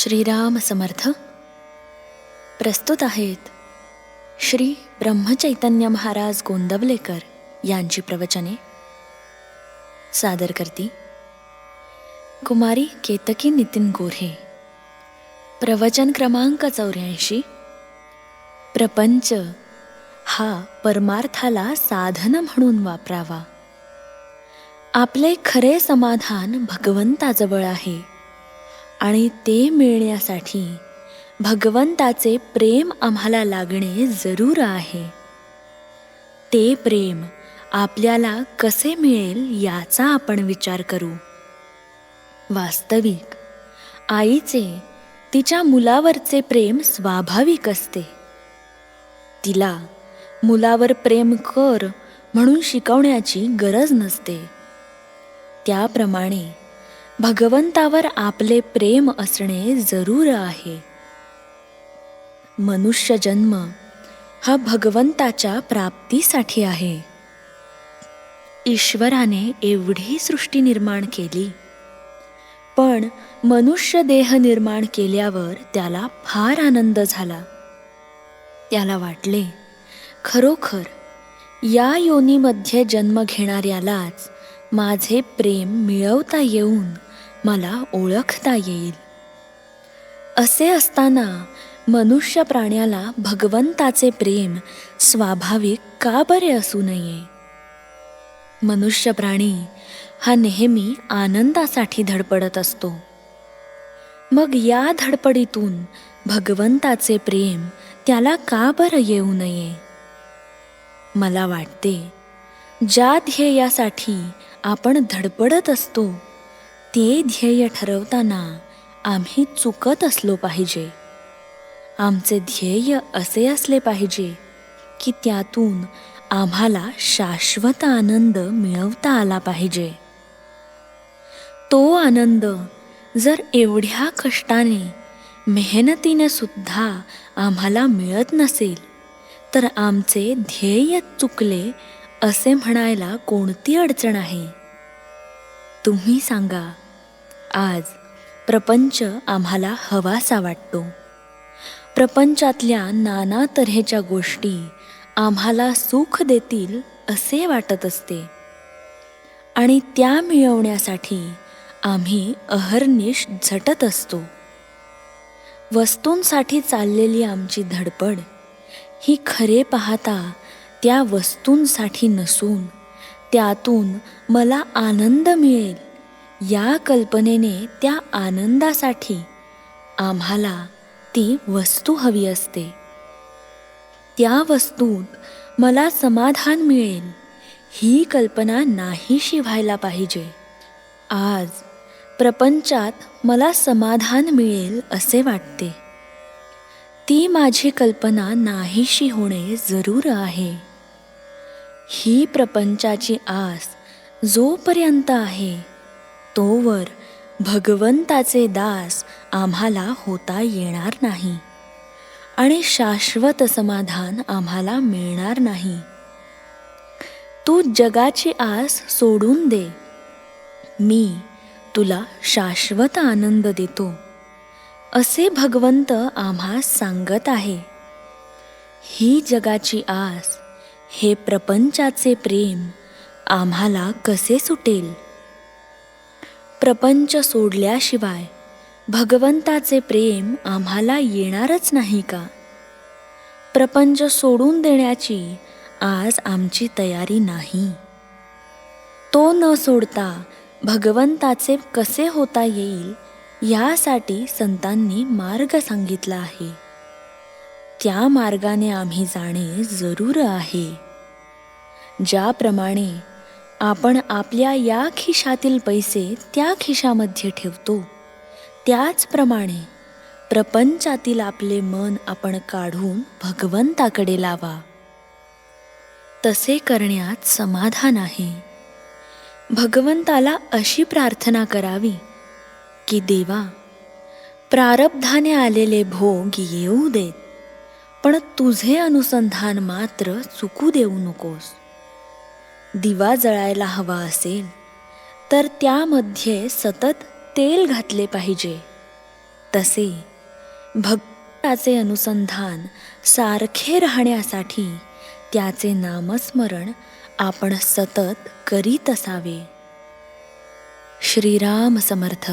श्रीराम समर्थ. प्रस्तुत आहेत श्री ब्रह्मचैतन्य महाराज गोंदवलेकर यांची प्रवचने. सादर करती. कुमारी केतकी नितीन गोऱ्हे. प्रवचन क्रमांक चौऱ्याऐंशी. प्रपंच हा परमार्थाला साधन म्हणून वापरावा. आपले खरे समाधान भगवंताजवळ आहे. आणि ते मिळण्यासाठी भगवंताचे प्रेम आम्हाला लागणे जरूर आहे. ते प्रेम आपल्याला कसे मिळेल याचा आपण विचार करू. वास्तविक आईचे तिच्या मुलावरचे प्रेम स्वाभाविक असते. तिला मुलावर प्रेम कर म्हणून शिकवण्याची गरज नसते. त्याप्रमाणे भगवंतावर आपले प्रेम असणे जरूर आहे. मनुष्य जन्म हा भगवंताच्या प्राप्तीसाठी आहे. ईश्वराने एवढी सृष्टी निर्माण केली. पण मनुष्य देह निर्माण केल्यावर त्याला फार आनंद झाला. त्याला वाटले खरोखर या योनीमध्ये जन्म घेणाऱ्यालाच माझे प्रेम मिळवता येऊन मला ओळखता येईल. असे असताना मनुष्य प्राण्याला भगवंताचे प्रेम स्वाभाविक का बरे असू नये? मनुष्य प्राणी हा नेहमी आनंदासाठी धडपडत असतो. मग या धडपडीतून भगवंताचे प्रेम त्याला का बरं येऊ नये? मला वाटते ज्या ध्येयासाठी आपण धडपडत असतो ते ध्येय ठरवताना आम्ही चुकत असलो पाहिजे. आमचे ध्येय असे असले पाहिजे की त्यातून आम्हाला शाश्वत आनंद मिळवता आला पाहिजे. तो आनंद जर एवढ्या कष्टाने मेहनतीने सुद्धा आम्हाला मिळत नसेल तर आमचे ध्येय चुकले असे म्हणायला कोणती अडचण आहे? तुम्ही सांगा आज प्रपंच आम्हाला हवासा वाटतो. प्रपंचातल्या नाना तऱ्हेच्या गोष्टी आम्हाला सुख देतील असे वाटत असते. आणि त्या मिळवण्यासाठी आम्ही अहर्निश झटत असतो. वस्तूंसाठी चाललेली आमची धडपड ही खरे पाहता त्या वस्तूंसाठी नसून त्यातून मला आनंद मिळेल. या कल्पनेने त्या आनंदासाठी आम्हाला ती वस्तू हवी असते. त्या वस्तूत मला समाधान मिळेल. ही कल्पना नाहीशी व्हायला पाहिजे. आज प्रपंचात मला समाधान मिळेल असे वाटते. ती माझी कल्पना नाहीशी होणे जरूर आहे. ही प्रपंचाची आस जोपर्यंत आहे तोवर भगवंताचे दास आम्हाला होता येणार नाही आणि शाश्वत समाधान आम्हाला मिळणार नाही. तू जगाची आस सोडून दे. मी तुला शाश्वत आनंद देतो असे भगवंत आम्हा सांगत आहे. ही जगाची आस हे प्रपंचाचे प्रेम आम्हाला कसे सुटेल? प्रपंच सोडल्याशिवाय भगवंताचे प्रेम आम्हाला येणारच नाही का? प्रपंच सोडून देण्याची आज आमची तयारी नाही. तो न सोडता भगवंताचे कसे होता येईल यासाठी संतांनी मार्ग सांगितला आहे. त्या मार्गाने आम्ही जाणे जरूर आहे. ज्याप्रमाणे आपण आपल्या या खिशातील पैसे त्या खिशामध्ये ठेवतो त्याचप्रमाणे प्रपंचातील आपले मन आपण काढून भगवंताकडे लावा. तसे करण्यात समाधान आहे. भगवंताला अशी प्रार्थना करावी की देवा प्रारब्धाने आलेले भोग येऊ देत पण तुझे अनुसंधान मात्र चुकू देऊ नकोस. दिवा जळायला हवा असेल तर त्यामध्ये सतत तेल घातले पाहिजे. तसे भक्ताचे अनुसंधान सारखे राहण्यासाठी त्याचे नामस्मरण आपण सतत करीत असावे. श्रीराम समर्थ.